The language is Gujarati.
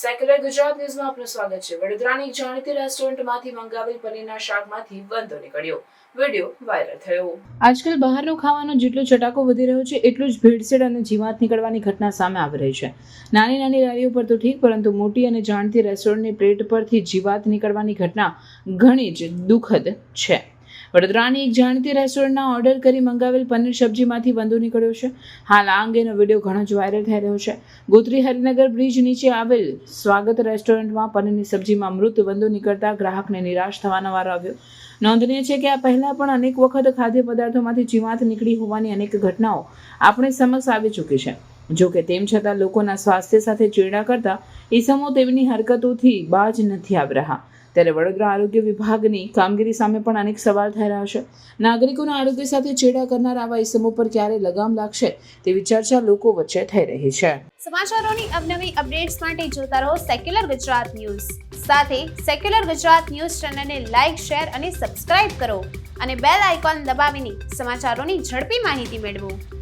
સેક્યુલર ગુજરાત ન્યૂઝમાં આપનું સ્વાગત છે. વડોદરાની એક જાણીતી રેસ્ટોરન્ટમાંથી મંગાવેલ પનીરના શાકમાંથી વાંધો નીકળ્યો. વીડિયો વાયરલ થયો. આજકાલ બહારનું ખાવાનો જેટલો ચટાકો વધી રહ્યો છે, એટલું જ ભેળસેળ અને જીવાત નીકળવાની ઘટના સામે આવી રહી છે. નાની નાની લારીઓ પર તો ઠીક, પરંતુ મોટી અને જાણતી રેસ્ટોરન્ટની પ્લેટ પરથી જીવાત નીકળવાની ઘટના ઘણી જ દુઃખદ છે. વડોદરાની એક જાણીતી રેસ્ટોરન્ટના ઓર્ડર કરી મંગાવેલ પનીર સબ્જીમાંથી બંધો નીકળ્યો છે. હાલ આ અંગેનો વીડિયો ઘણો જ વાયરલ થઈ રહ્યો છે. ગોત્રી હરિનગર બ્રિજ નીચે આવેલ સ્વાગત રેસ્ટોરન્ટમાં પનીરની સબ્જીમાં મૃત વંદો નીકળતા ગ્રાહકને નિરાશ થવાનો વારો આવ્યો. નોંધનીય છે કે આ પહેલાં પણ અનેક વખત ખાદ્ય પદાર્થોમાંથી જીવાત નીકળી હોવાની અનેક ઘટનાઓ આપણે સમક્ષ આવી ચૂકી છે. જો કે તેમ છતાં લોકોના સ્વાસ્થ્ય સાથે ચેડા કરતા ઈસમો તેમની હરકતોથી બાજ નથી આવી રહ્યા. ત્યારે વડોદરા આરોગ્ય વિભાગની કામગીરી સામે પણ અનેક સવાલ થઈ રહ્યા છે. નાગરિકોના આરોગ્ય સાથે ચેડા કરનાર આવા ઇસમો પર ક્યારે લગામ લાગશે તેવી ચર્ચા લોકો વચ્ચે થઈ રહી છે. સમાચારોની અવનવી અપડેટ્સ માટે જોતા રહો સેક્યુલર ગુજરાત ન્યૂઝ સાથે સેક્યુલર ગુજરાત ન્યૂઝ ચેનલને લાઇક શેર અને સબસ્ક્રાઇબ કરો અને બેલ આઇકોન દબાવીને સમાચારોની ઝડપી માહિતી મેળવો.